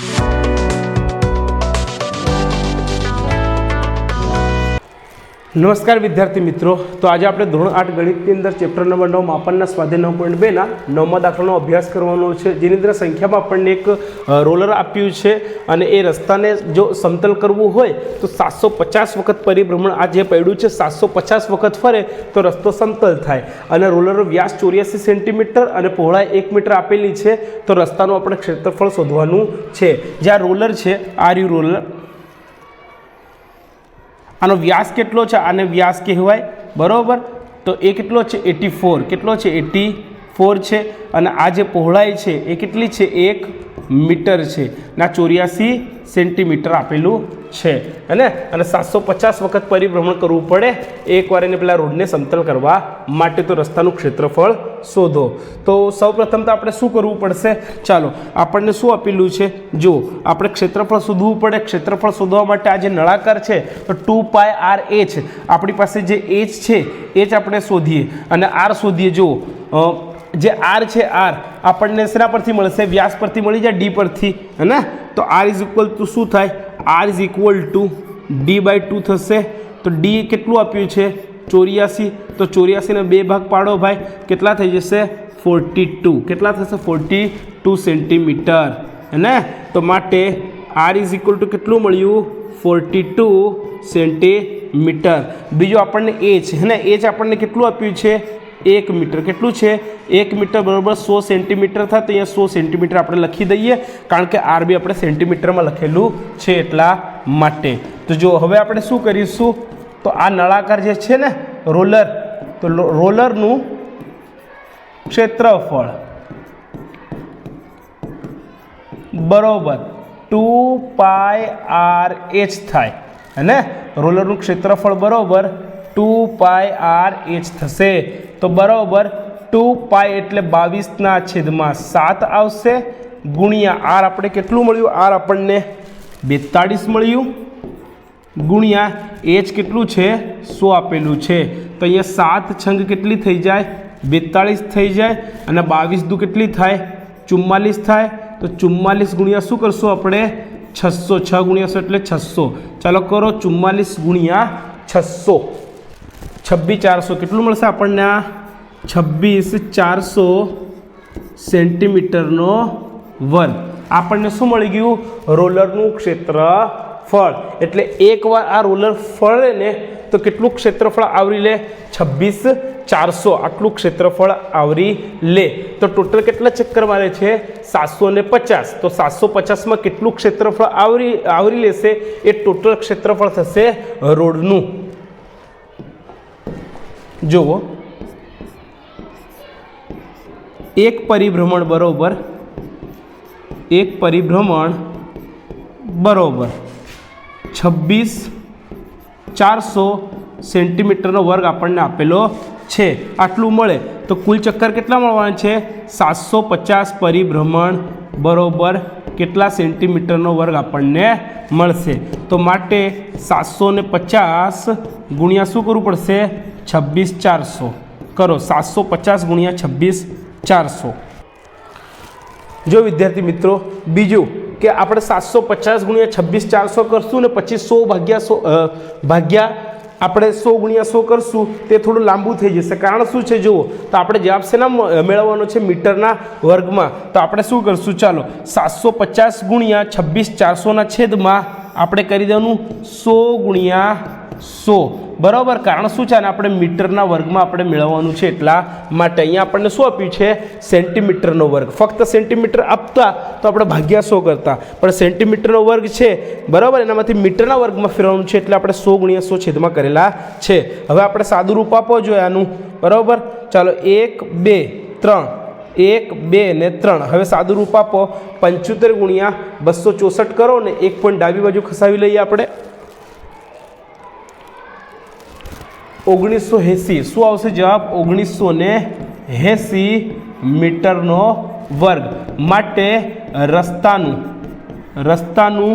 Thank you. નમસ્કાર વિદ્યાર્થી મિત્રો. તો આજે આપણે ધોરણ આઠ ગણિતની અંદર ચેપ્ટર નંબર નવ, માપનના સ્વાધ્યાય નવ પોઈન્ટ બેના નવમા દાખલાનો અભ્યાસ કરવાનો છે. જેની અંદર સંખ્યામાં આપણને એક રોલર આપ્યું છે અને એ રસ્તાને જો સમતલ કરવું હોય તો સાતસો પચાસ વખત પરિભ્રમણ આ જે પડ્યું છે સાતસો પચાસ વખત ફરે તો રસ્તો સમતલ થાય. અને રોલરનો વ્યાસ ચોર્યાસી સેન્ટીમીટર અને પહોળાઈ એક મીટર આપેલી છે તો રસ્તાનું આપણે ક્ષેત્રફળ શોધવાનું છે. જ્યાં રોલર છે આ રહ્યું રોલર આનો વ્યાસ કેટલો છે? આને વ્યાસ કહેવાય. બરાબર? તો એ કેટલો છે? Eighty four. કેટલો છે? એટી ફોર છે. અને આ જે પહોળાઈ છે, એ કેટલી છે? એક મીટર છે. ના ચોર્યાસી સેન્ટીમીટર આપેલું છે. હે અને સાતસો પચાસ વખત પરિભ્રમણ કરવું પડે, એકવાર એને પેલા રોડને સમતલ કરવા માટે તો રસ્તાનું ક્ષેત્રફળ શોધો. તો સૌપ્રથમ તો આપણે શું કરવું પડશે? ચાલો, આપણને શું આપેલું છે? જો આપણે ક્ષેત્રફળ શોધવું પડે. ક્ષેત્રફળ શોધવા માટે આ જે નળાકાર છે, તો ટુ પાય આર એચ, આપણી પાસે જે એચ છે એ જ આપણે શોધીએ. અને આર શોધીએ જો જે આર છે, આર, આપણને શેના પરથી મળશે? વ્યાસ પરથી મળી જાય, ડી પરથી, હે ને? તો આર ઇઝ ઇક્વલ ટુ શું થાય? R is equal to D by two થશે. તો ડી કેટલું આપ્યું છે? ચોર્યાસી. તો ચોર્યાસીને બે ભાગ પાડો ભાઈ. કેટલા થઈ જશે? ફોર્ટી ટુ કેટલા થશે? ફોર્ટી ટુ સેન્ટીમીટર ને તો માટે આર ઇઝ ઇક્વલ ટુ કેટલું મળ્યું? ફોર્ટી ટુ સેન્ટીમીટર બીજું આપણને એજ હે ને એચ આપણને કેટલું આપ્યું છે? એક મીટર. કેટલું છે? એક મીટર બરાબર સો સેન્ટીમીટર થાય તો અહીંયા સો સેન્ટીમીટર આપણે લખી દઈએ, કારણ કે આરબી આપણે સેન્ટીમીટરમાં લખેલું છે એટલા માટે. તો જો હવે આપણે શું કરીશું? તો આ નળાકાર જે છે ને, રોલર, તો રોલરનું ક્ષેત્રફળ બરોબર ટુ પાય આર એચ થાય. હે ને? રોલરનું ક્ષેત્રફળ બરોબર ટુ પાય આર એચ થશે. તો બરાબર ટુ પાય એટલે બાવીસના છેદમાં સાત આવશે. ગુણ્યા આર આપણે કેટલું મળ્યું? આર આપણને બેતાળીસ મળ્યું. ગુણ્યા એચ કેટલું છે? સો આપેલું છે. તો અહીંયા સાત છંગ કેટલી થઈ જાય? બેતાળીસ થઈ જાય અને બાવીસ દુ કેટલી થાય? ચુમ્માલીસ થાય. તો ચુમ્માલીસ ગુણ્યા શું કરશું આપણે? છસો, છ ગુણ્યા એટલે છસો. ચાલો કરો ચુમ્માલીસ ગુણ્યા છસો. છવ્વીસ ચારસો. કેટલું મળશે આપણને આ? છવ્વીસ ચારસો સેન્ટીમીટરનો વર્ગ આપણને શું મળી ગયું? રોલરનું ક્ષેત્રફળ. એટલે એકવાર આ રોલર ફળે ને, તો કેટલું ક્ષેત્રફળ આવરી લે? છવ્વીસ ચારસો. આટલું ક્ષેત્રફળ આવરી લે. તો ટોટલ કેટલા ચક્કર મારે છે? સાતસો ને પચાસ. તો સાતસો પચાસમાં કેટલું ક્ષેત્રફળ આવરી આવરી લેશે? એ ટોટલ ક્ષેત્રફળ થશે રોડનું. જુઓ એક પરિભ્રમણ બરોબર. એક પરિભ્રમણ બરોબર. છવ્વીસ ચારસો સેન્ટીમીટરનો વર્ગ આપણને આપેલો છે. આટલું મળે. તો કુલ ચક્કર કેટલા મળવાના છે? સાતસો પચાસ પરિભ્રમણ બરોબર કેટલા સેન્ટીમીટરનો વર્ગ આપણને મળશે? તો માટે સાતસો ને પચાસ ગુણ્યા શું કરવું પડશે? છવ્વીસ ચારસો. કરો, સાતસો પચાસ ગુણ્યા છવ્વીસ ચારસો. જો વિદ્યાર્થી મિત્રો, બીજું કે આપણે સાતસો પચાસ ગુણ્યા છવ્વીસ ચારસો કરશું ને પછી સો ભાગ્યા સો ભાગ્યા આપણે સો ગુણ્યા સો કરશું, તે થોડું લાંબુ થઈ જશે. કારણ શું છે જુઓ, તો આપણે જવાબ શેના મેળવવાનો છે? મીટરના વર્ગમાં. તો આપણે શું કરશું? ચાલો, સાતસો પચાસ ગુણ્યા છવ્વીસ ચારસોના છેદમાં આપણે કરી દેવાનું સો ગુણ્યા સો. બરાબર? કારણ શું છે? અને આપણે મીટરના વર્ગમાં આપણે મેળવવાનું છે એટલા માટે અહીંયા આપણને શું આપ્યું છે? સેન્ટીમીટરનો વર્ગ. ફક્ત સેન્ટીમીટર આપતા તો આપણે ભાગ્યા સો કરતા. પણ સેન્ટીમીટરનો વર્ગ છે, બરાબર? એનામાંથી મીટરના વર્ગમાં ફેરવવાનું છે એટલે આપણે સો ગુણ્યા સો છેદમાં કરેલા છે. હવે આપણે સાદું રૂપ આપો જોઈએ આનું. બરાબર? ચાલો, એક, બે, ત્રણ. એક, બે ને ત્રણ. હવે સાદું રૂપ આપો. પંચોતેર ગુણ્યા બસો ચોસઠ કરો ને એક પોઈન્ટ ડાબી બાજુ ખસાવી લઈએ આપણે. ઓગણીસો એંસી શું આવશે જવાબ? ઓગણીસો ને એંસી મીટરનો વર્ગ માટે રસ્તાનું રસ્તાનું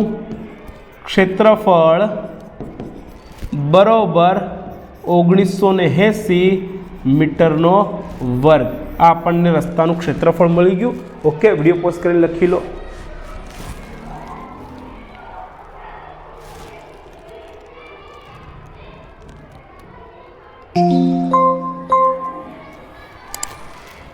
ક્ષેત્રફળ બરોબર ઓગણીસો ને એંસી મીટરનો વર્ગ. આ આપણને રસ્તાનું ક્ષેત્રફળ મળી ગયું. ઓકે, વીડિયો પોસ્ટ કરીને લખી લો.